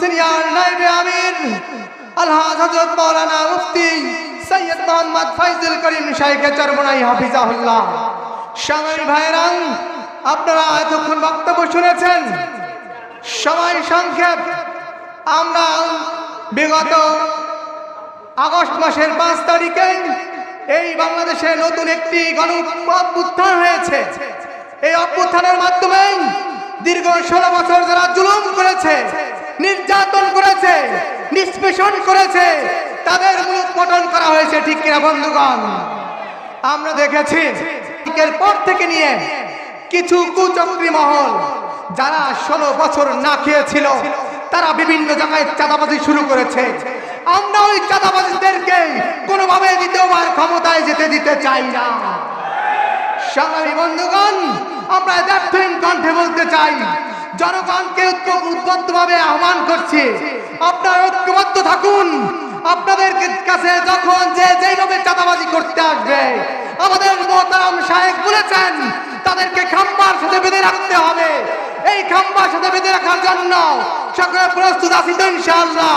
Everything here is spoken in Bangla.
সিনিয়র নাইবে আমির হযরত মাওলানা মুফতি সৈয়দ মোহাম্মদ করিম শাইখে চরমনাই হাফিজাহুল্লাহ। স্বামী ভাইরাং আপনারা এতক্ষণ বক্তব্য শুনেছেন। সংক্ষেপ। আমরা বিগত আগস্ট মাসের পাঁচ তারিখে এই বাংলাদেশে নতুন একটি গণ অভ্যুত্থান হয়েছে। এই অভ্যুত্থানের মাধ্যমে দীর্ঘ ষোলো বছর যারা নির্যাতন করেছে, নিষ্পেষণ করেছে, তাদের মুখ পটন করা হয়েছে, ঠিক কিনা বন্ধুগণ? আমরা দেখেছি পর থেকে নিয়ে কিছু কুচক্রী মহল, যারা ষোলো বছর না খেয়েছিল, তারা বিভিন্ন জায়গায় চাঁদাবাজি শুরু করেছে। আমরা ওই চাঁদাবাজিদেরকে কোনোভাবে দ্বিতীয়বার ক্ষমতায় যেতে দিতে চাই না। সংগ্রামী বন্ধুগণ, আমরা দ্ব্যর্থহীন কণ্ঠে বলতে চাই জনগণকে উদ্বদ্ধভাবে আহ্বান করছি। আপনারা ঐক্যবদ্ধ থাকুন। আপনাদের কাছে যখন যে যেইভাবে চাঁদাবাজি করতে আসবে, আমাদের মোহতারাম সাহেব বলেছেন, তাদেরকে খাম্বার সাথে বেঁধে রাখতে হবে। এই খাম্বার সাথে বেঁধে রাখার জন্য সকলে প্রস্তুত আছি তো ইনশাআল্লাহ।